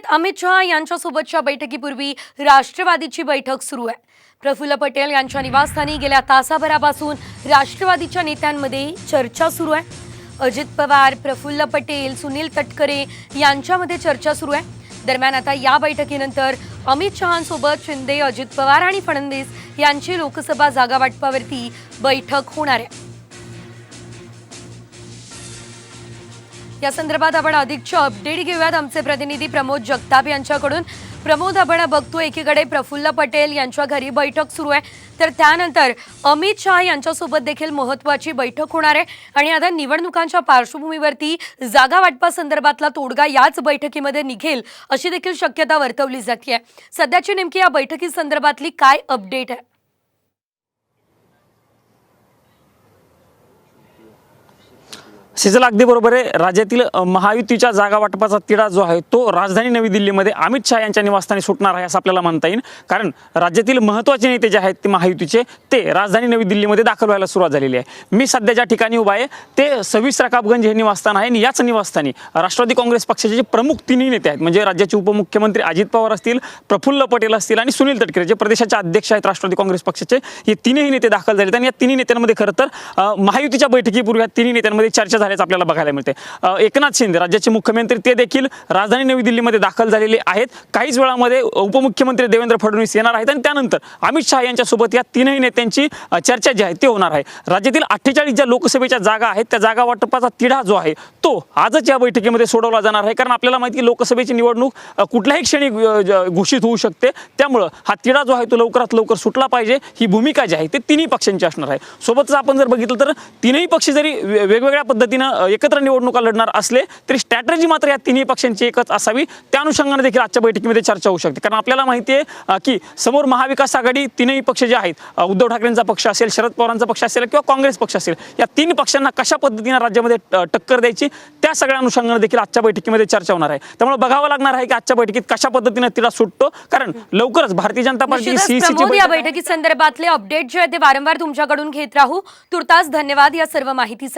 दिल्लीत अमित शहा यांच्यासोबतच्या बैठकीपूर्वी राष्ट्रवादीची बैठक सुरू आहे. प्रफुल्ल पटेल यांच्या निवासस्थानी गेल्या तासाभरापासून राष्ट्रवादीच्या नेत्यांमध्ये चर्चा सुरू आहे. अजित पवार प्रफुल्ल पटेल सुनील तटकरे यांच्यामध्ये चर्चा सुरू आहे. दरम्यान आता या बैठकीनंतर अमित शहांसोबत शिंदे अजित पवार आणि फडणवीस यांची लोकसभा जागा वाटपावरती बैठक होणार आहे. या संदर्भात आपण अधिकचे अपडेट घेऊयात. आमचे प्रतिनिधी प्रमोद जगताप यांच्याकडून. प्रमोद आपण बघतो एकीकडे प्रफुल्ल पटेल यांच्या घरी बैठक सुरू आहे. तर त्यानंतर अमित शहा यांच्यासोबत देखील महत्वाची बैठक होणार आहे. आणि आता निवडणुकांच्या पार्श्वभूमीवरती जागा वाटपासंदर्भातला तोडगा याच बैठकीमध्ये निघेल अशी देखील शक्यता वर्तवली जाते सध्याची नेमकी या बैठकीसंदर्भातली काय अपडेट आहे? सिजल अगदी बरोबर आहे. राज्यातील महायुतीच्या जागा वाटपाचा तिढा जो आहे तो राजधानी नवी दिल्लीमध्ये अमित शहा यांच्या निवासस्थानी सुटणार आहे असं आपल्याला म्हणता येईल. कारण राज्यातील महत्त्वाचे नेते जे आहेत ते महायुतीचे ते राजधानी नवी दिल्लीमध्ये दाखल व्हायला सुरुवात झालेली आहे. मी सध्या ज्या ठिकाणी उभा आहे ते सव्वीस रकाबगंज हे निवासस्थान आहे आणि याच निवासस्थानी राष्ट्रवादी काँग्रेस पक्षाचे जे प्रमुख तिन्ही नेते आहेत म्हणजे राज्याचे उपमुख्यमंत्री अजित पवार असतील प्रफुल्ल पटेल असतील आणि सुनील तटकरे जे प्रदेशाचे अध्यक्ष आहेत राष्ट्रवादी काँग्रेस पक्षाचे हे तिन्ही नेते दाखल झाले आणि या तिन्ही नेत्यांमध्ये खरं तर महायुतीच्या बैठकीपूर्वी या तिन्ही नेत्यांमध्ये चर्चा झाल्याचं आपल्याला बघायला मिळते एकनाथ शिंदे राज्याचे मुख्यमंत्री ते देखील राजधानी नवी दिल्लीमध्ये दाखल झालेले आहेत. काहीच वेळामध्ये उपमुख्यमंत्री देवेंद्र फडणवीस येणार आहेत आणि त्यानंतर अमित शहा यांच्यासोबत या तीनही नेत्यांची चर्चा जी आहे ते होणार आहे. राज्यातील अठ्ठेचाळीस ज्या लोकसभेच्या जागा आहेत त्या जागा वाटपाचा तिढा जो आहे तो आजच या बैठकीमध्ये सोडवला जाणार आहे. कारण आपल्याला माहिती आहे लोकसभेची निवडणूक कुठल्याही क्षणी घोषित होऊ शकते. त्यामुळं हा तिढा जो आहे तो लवकरात लवकर सुटला पाहिजे. ही भूमिका जी आहे ते तिन्ही पक्षांची असणार आहे. सोबतच आपण जर बघितलं तर तीनही पक्ष जरी वेगवेगळ्या पद्धती अ, एकत्र निवडणुका लढणार असले तरी स्ट्रॅटजी मात्र या तिन्ही पक्षांची एकच असावी. त्या अनुषंगाने देखील आजच्या बैठकीमध्ये चर्चा होऊ शकते. कारण आपल्याला माहिती आहे की समोर महाविकास आघाडी तीनही पक्ष जे आहेत उद्धव ठाकरेंचा पक्ष असेल शरद पवारांचा पक्ष असेल किंवा काँग्रेस पक्ष असेल या तीन पक्षांना कशा पद्धतीनं राज्यामध्ये टक्कर द्यायची त्या सगळ्या अनुषंगाने देखील आजच्या बैठकीमध्ये चर्चा होणार आहे. त्यामुळे बघावं लागणार आहे की आजच्या बैठकीत कशा पद्धतीनं तिला सुटतो. कारण लवकरच भारतीय जनता पार्टी प्रमोद या. बैठकी संदर्भातले अपडेट जे आहे ते वारंवार तुमच्याकडून घेत राहू. तुर्तास धन्यवाद या सर्व माहितीसाठी.